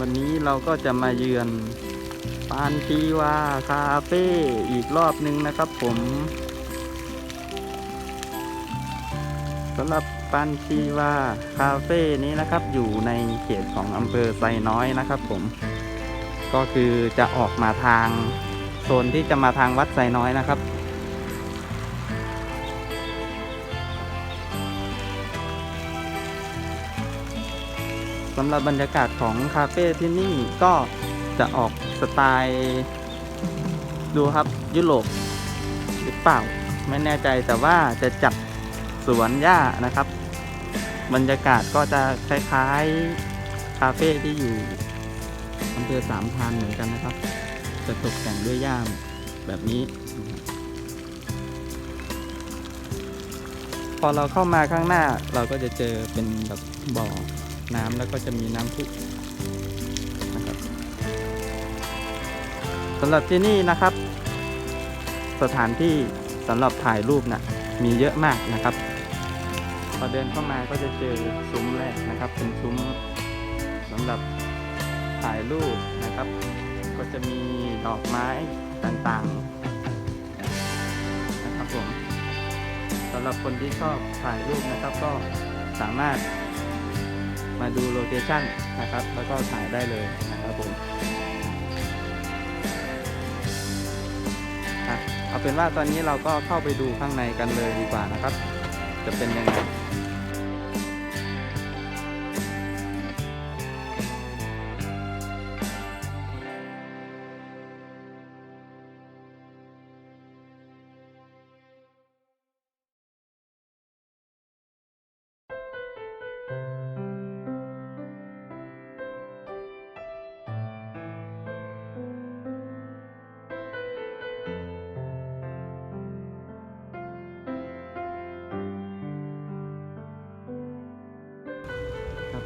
วันนี้เราก็จะมาเยือนปานชีวาคาเฟ่อีกรอบหนึ่งนะครับผมสำหรับปานชีวาคาเฟ่นี้นะครับ อยู่ในเขตของอำเภอไซน้อยนะครับ ผม ก็คือจะออกมาทางโซนที่จะมาทางวัดไซน้อยนะครับ สำหรับบรรยากาศของคาเฟ่ที่นี่ก็จะออกสไตล์ดูครับยุโรปหรือเปล่า ไม่แน่ใจแต่ว่าจะจัดสวนหญ้านะครับ บรรยากาศก็จะคล้ายๆคาเฟ่ที่อยู่อำเภอสามพรานเหมือนกันนะครับ จะตกแต่งด้วยหญ้าแบบนี้ พอเราเข้ามาข้างหน้าเราก็จะเจอเป็นแบบบ่อ น้ำแล้วก็จะมีน้ำพุนะครับสำหรับที่นี่นะครับ สถานที่สำหรับถ่ายรูปนะมีเยอะมากนะครับ พอเดินเข้ามาก็จะเจอซุ้มแรกนะครับ เป็นซุ้มสำหรับถ่ายรูปนะครับ ก็จะมีดอกไม้ต่างๆนะครับผมสำหรับคนที่ชอบถ่ายรูปนะครับก็สามารถ มาดูโลเคชั่นนะครับ แล้วก็ถ่ายได้เลยนะครับผมเอาเป็นว่าตอนนี้เราก็เข้าไปดูข้างในกันเลยดีกว่านะครับ จะเป็นยังไง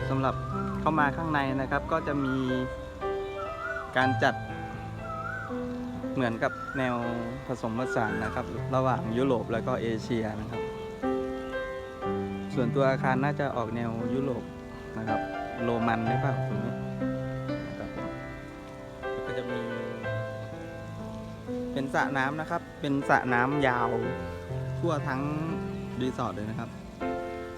สำหรับเข้ามาข้างในนะครับก็จะมีการจัดเหมือนกับแนวผสมผสานนะครับ ระหว่างยุโรปแล้วก็เอเชียนะครับ ส่วนตัวอาคารน่าจะออกแนวยุโรปนะครับโรมันหรือเปล่าตรงนี้นะครับก็จะมี เป็นสระน้ำนะครับ เป็นสระน้ำยาวทั่วทั้งรีสอร์ทเลยนะครับ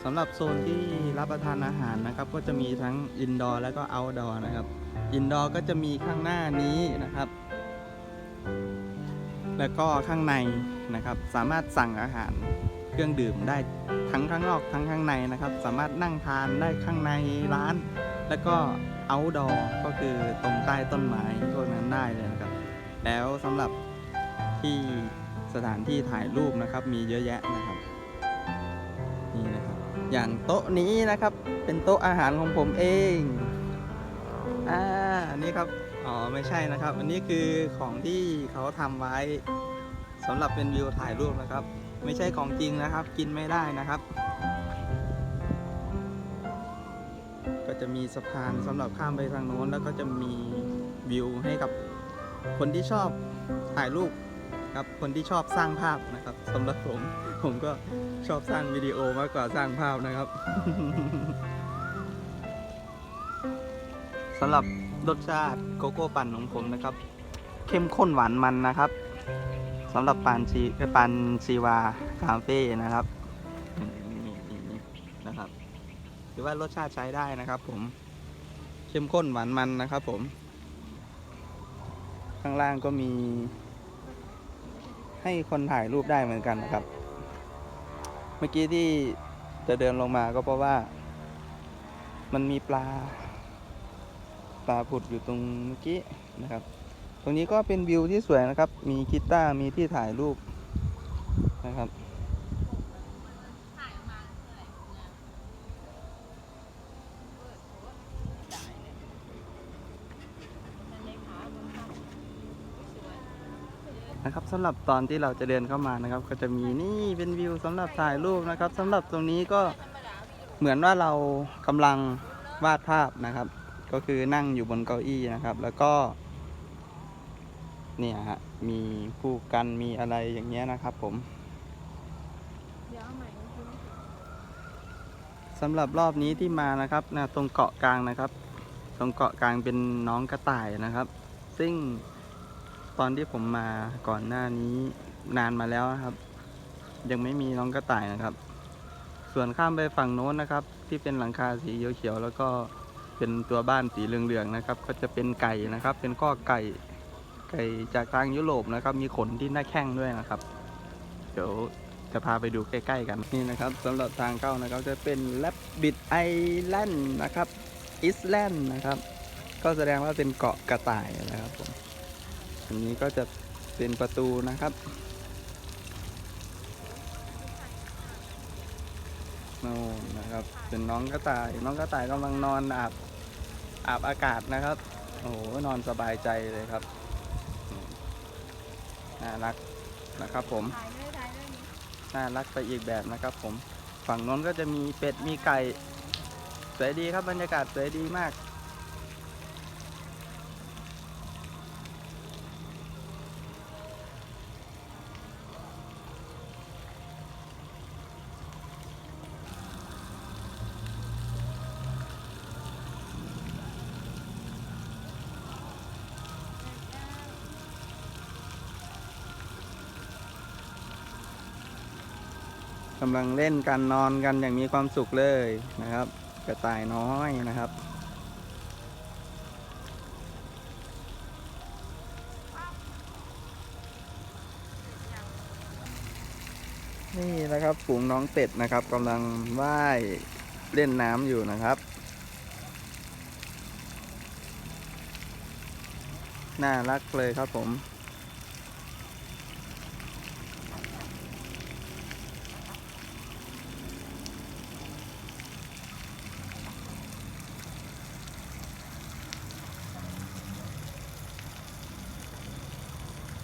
สำหรับโซนที่รับประทานอาหารนะครับ ก็จะมีทั้งอินดอร์และก็เอาท์ดอร์นะครับ อินดอร์ก็จะมีข้างหน้านี้นะครับ แล้วก็ข้างในนะครับ สามารถสั่งอาหารเครื่องดื่มได้ทั้งข้างนอกทั้งข้างในนะครับ สามารถนั่งทานได้ข้างในร้าน แล้วก็เอาท์ดอร์ก็คือตรงใต้ต้นไม้พวกนั้นได้เลยนะครับ แล้วสำหรับที่สถานที่ถ่ายรูปนะครับมีเยอะแยะนะครับนี่นะครับ อย่างโต๊ะนี้นะครับ เป็นโต๊ะอาหารของผมเอง อ่าอันนี้ครับ อ๋อ ไม่ใช่นะครับ อันนี้คือของที่เขาทำไว้สำหรับเป็นวิวถ่ายรูปนะครับ ไม่ใช่ของจริงนะครับ กินไม่ได้นะครับ ก็จะมีสะพานสำหรับข้ามไปทางโน้น แล้วก็จะมีวิวให้กับคนที่ชอบถ่ายรูป ครับคนที่ชอบสร้างภาพนะครับสำหรับผมผมก็ชอบสร้างวิดีโอมากกว่าสร้างภาพนะครับสำหรับรสชาติโกโก้ปั่นของผมนะครับ เข้มข้นหวานมันนะครับสำหรับปานชีปานชีวาคาเฟ่นะครับนี่นะครับถือว่ารสชาติใช้ได้นะครับ ผมเข้มข้นหวานมันนะครับ ผม ข้างล่างก็มี ให้คนถ่ายรูปได้เหมือนกันนะครับ เมื่อกี้ที่จะเดินลงมาก็เพราะว่า มันมีปลา ปลาผุดอยู่ตรงเมื่อกี้นะครับ ตรงนี้ก็เป็นวิวที่สวยนะครับ มีกีตาร์มีที่ถ่ายรูปนะครับ นะครับสำหรับตอนที่เราจะเดินเข้ามานะครับ ก็จะมีนี่เป็นวิวสำหรับถ่ายรูปนะครับสำหรับตรงนี้ก็เหมือนว่าเรากำลังวาดภาพนะครับ ก็คือนั่งอยู่บนเก้าอี้นะครับ แล้วก็ เนี่ยฮะมีผู้กันมีอะไรอย่างเงี้ยนะครับผมสำหรับรอบนี้ที่มานะครับนะตรงเกาะกลางนะครับ ตรงเกาะกลางเป็นน้องกระต่ายนะครับ ซึ่ง ตอนที่ผมมาก่อนหน้านี้นานมาแล้วนะครับ ยังไม่มีน้องกระต่ายนะครับ ส่วนข้ามไปฝั่งโน้นนะครับ ที่เป็นหลังคาสีเขียวๆแล้วก็เป็นตัวบ้านสีเหลืองๆนะครับ ก็จะเป็นไก่นะครับ เป็นข้อไก่ไก่จากทางยุโรปนะครับ มีขนที่หน้าแข้งด้วยนะครับ เดี๋ยวจะพาไปดูใกล้ๆกันนี่นะครับสำหรับทางเข้านะครับจะเป็นแลบบิดไอแลนด์นะครับอิสแลนด์นะครับ ก็แสดงว่าเป็นเกาะกระต่ายนะครับผม อันนี้ก็จะเป็นประตูนะครับ โน่นนะครับ เป็นน้องกระต่าย น้องกระต่ายกำลังนอนอาบอาบอากาศนะครับ โอ้โห นอนสบายใจเลยครับอืมน่ารักนะครับผมถ่ายเลยถ่ายเลยนี่น่ารักไปอีกแบบนะครับผม ฝั่งโน้นก็จะมีเป็ด มีไก่ สวยดีครับบรรยากาศสวยดีมาก กำลังเล่นกันนอนกันอย่างมีความสุขเลยนะครับ กระต่ายน้อยนะครับ นี่นะครับฝูงน้องเป็ดนะครับกำลังว่ายเล่นน้ำอยู่นะครับ น่ารักเลยครับผม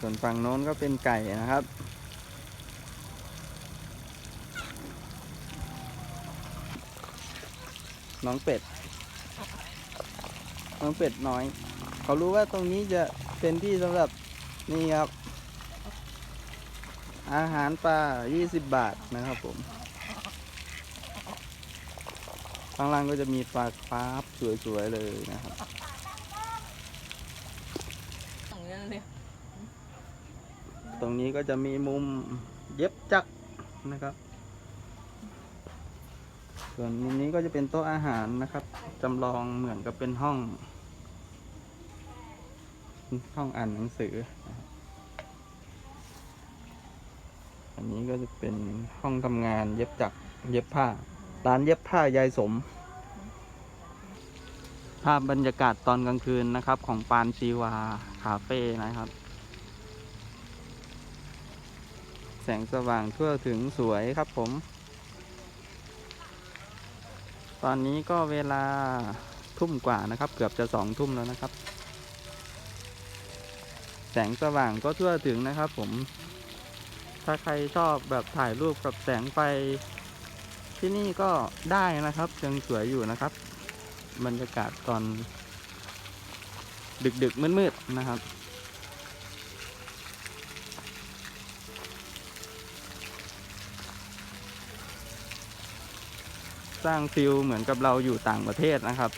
วนฝั่งโน้นก็เป็นไก่นะครับ น้องเป็ด น้องเป็ดน้อย เขารู้ว่าตรงนี้จะเป็นที่สำหรับนี่ครับ อาหารปลา 20 บาทนะครับผม ข้างล่างก็จะมีปลาคราฟสวยๆเลยนะครับอย่างนั้นเลย ตรงนี้ก็จะมีมุมเย็บจักรนะครับ ส่วนมุมนี้ก็จะเป็นโต๊ะอาหารนะครับจำลองเหมือนกับเป็นห้อง ห้องอ่านหนังสือ อันนี้ก็จะเป็นห้องทำงานเย็บจักรเย็บผ้า ร้านเย็บผ้ายายสม ภาพบรรยากาศตอนกลางคืนนะครับ ของปานชีวาคาเฟ่นะครับ สงสว่างทั่วถึงสวยครับผม ตอนนี้ก็เวลาทุ่มกว่านะครับ เกือบจะสองทุ่มแล้วนะครับ แสงสว่างก็ทั่วถึงนะครับผม ถ้าใครชอบแบบถ่ายรูปกับแสงไฟที่นี่ก็ได้นะครับยังสวยอยู่นะครับ บรรยากาศตอน ดึกๆมืดๆนะครับ ร้างฟิลเหมือนกับเราอยู่ต่างประเทศนะครับ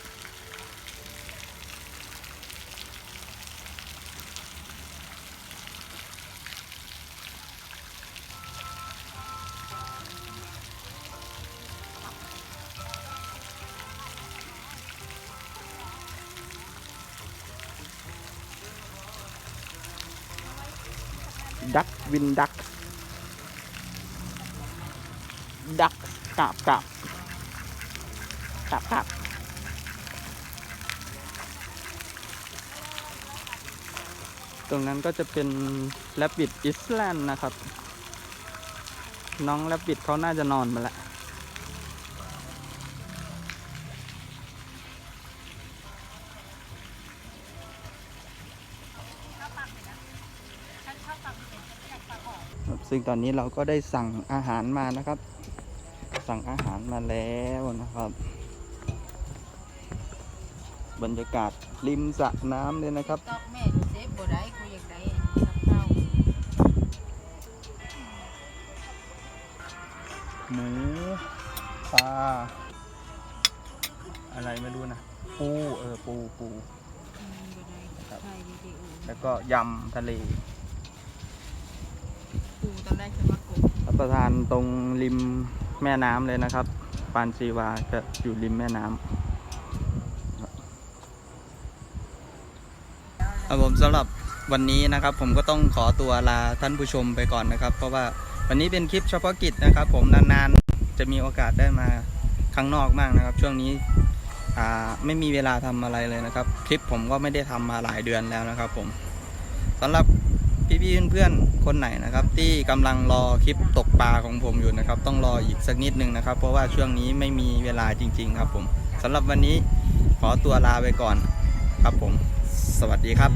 ดักวินดักดักกาบกาบ ครับครับตรงนั้นก็จะเป็นแรบบิดอิสแลนด์นะครับ น้องแรบบิดเขาน่าจะนอนมาแล้วฉันชอบฟังเพลงฉันอยากฟังออกครับซึ่งตอนนี้เราก็ได้สั่งอาหารมานะครับ สั่งอาหารมาแล้วนะครับ บรรยากาศริมสระน้ำเลยนะครับ ตอกแม่ดูเซฟบ่ได้กูอยากได้กับข้าวหมูปลาอะไรไม่รู้นะนปูเออปูปู อืมบ่ได้ครับใช่ดีๆเออแล้วก็ยำทะเลปูตอนแรกฉันว่ากบรับประทานตรงริมแม่น้ำเลยนะครับ ปานชีวาจะอยู่ริมแม่น้ำ ครับผมสำหรับวันนี้นะครับ ผมก็ต้องขอตัวลาท่านผู้ชมไปก่อนนะครับ เพราะว่าวันนี้เป็นคลิปเฉพาะกิจนะครับ ผมนานๆจะมีโอกาสได้มาข้างนอกมากนะครับ ช่วงนี้ไม่มีเวลาทำอะไรเลยนะครับ คลิปผมก็ไม่ได้ทำมาหลายเดือนแล้วนะครับ ผมสำหรับพี่ๆเพื่อนๆคนไหนนะครับ ที่กำลังรอคลิปตกปลาของผมอยู่นะครับ ต้องรออีกสักนิดนึงนะครับ เพราะว่าช่วงนี้ไม่มีเวลาจริง ๆ ครับ ผมสำหรับวันนี้ขอตัวลาไปก่อนครับผม สวัสดีครับ